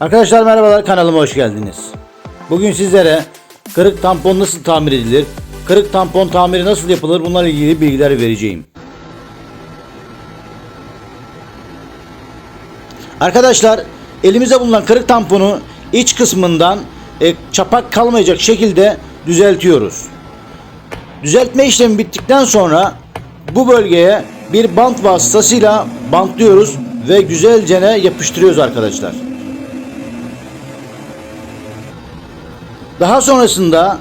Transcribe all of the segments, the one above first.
Arkadaşlar merhabalar kanalıma hoş geldiniz. Bugün sizlere kırık tampon nasıl tamir edilir, kırık tampon tamiri nasıl yapılır bunlarla ilgili bilgiler vereceğim. Arkadaşlar elimizde bulunan kırık tamponu iç kısmından e, çapak kalmayacak şekilde düzeltiyoruz. Düzeltme işlemi bittikten sonra bu bölgeye bir bant vasıtasıyla bantlıyoruz ve güzelce yapıştırıyoruz arkadaşlar. Daha sonrasında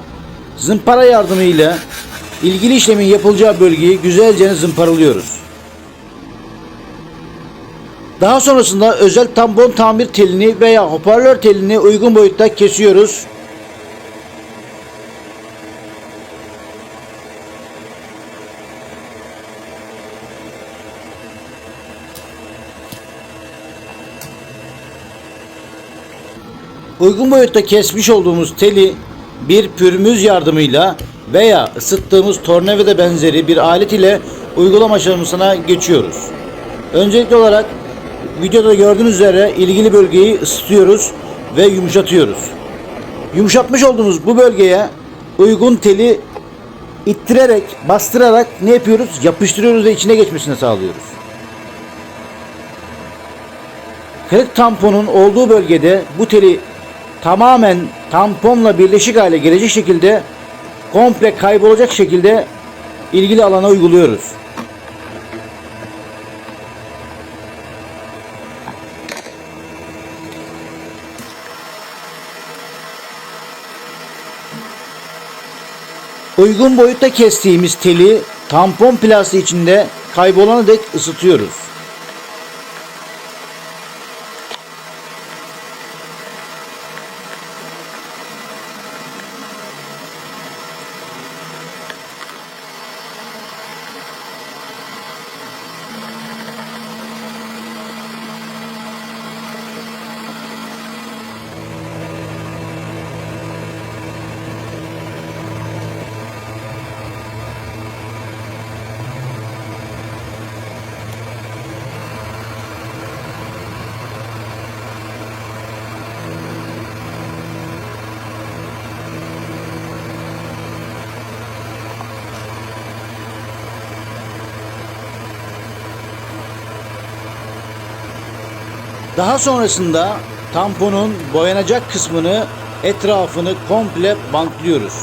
zımpara yardımıyla ilgili işlemin yapılacağı bölgeyi güzelce zımparalıyoruz. Daha sonrasında özel tampon tamir telini veya hoparlör telini uygun boyutta kesiyoruz. Uygun boyutta kesmiş olduğumuz teli bir pürmüz yardımıyla veya ısıttığımız tornavida benzeri bir alet ile uygulama aşamasına geçiyoruz. Öncelikli olarak videoda gördüğünüz üzere ilgili bölgeyi ısıtıyoruz ve yumuşatıyoruz. Yumuşatmış olduğumuz bu bölgeye uygun teli ittirerek, bastırarak ne yapıyoruz? Yapıştırıyoruz ve içine geçmesini sağlıyoruz. Kırık tamponun olduğu bölgede bu teli tamamen tamponla birleşik hale gelecek şekilde komple kaybolacak şekilde ilgili alana uyguluyoruz. Uygun boyutta kestiğimiz teli tampon plastiği içinde kaybolana dek ısıtıyoruz. Daha sonrasında tamponun boyanacak kısmını etrafını komple bantlıyoruz.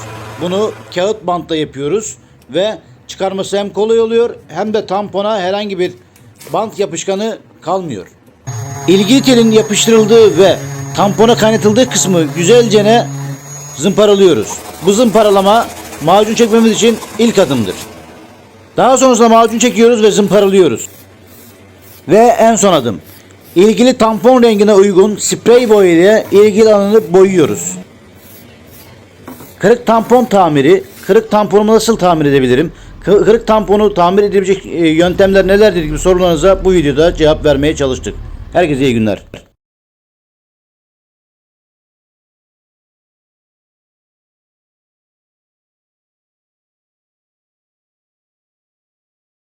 Bunu kağıt bantla yapıyoruz ve çıkarması hem kolay oluyor hem de tampona herhangi bir bant yapışkanı kalmıyor. İlgili telin yapıştırıldığı ve tampona kaynatıldığı kısmı güzelce zımparalıyoruz. Bu zımparalama macun çekmemiz için ilk adımdır. Daha sonrasında macun çekiyoruz ve zımparalıyoruz. Ve en son adım. İlgili tampon rengine uygun sprey boya ile ilgili alanı boyuyoruz. Kırık tampon tamiri, kırık tamponumu nasıl tamir edebilirim? Kı- Kırık tamponu tamir edebilecek e, yöntemler nelerdir gibi sorularınıza bu videoda cevap vermeye çalıştık. Herkese iyi günler.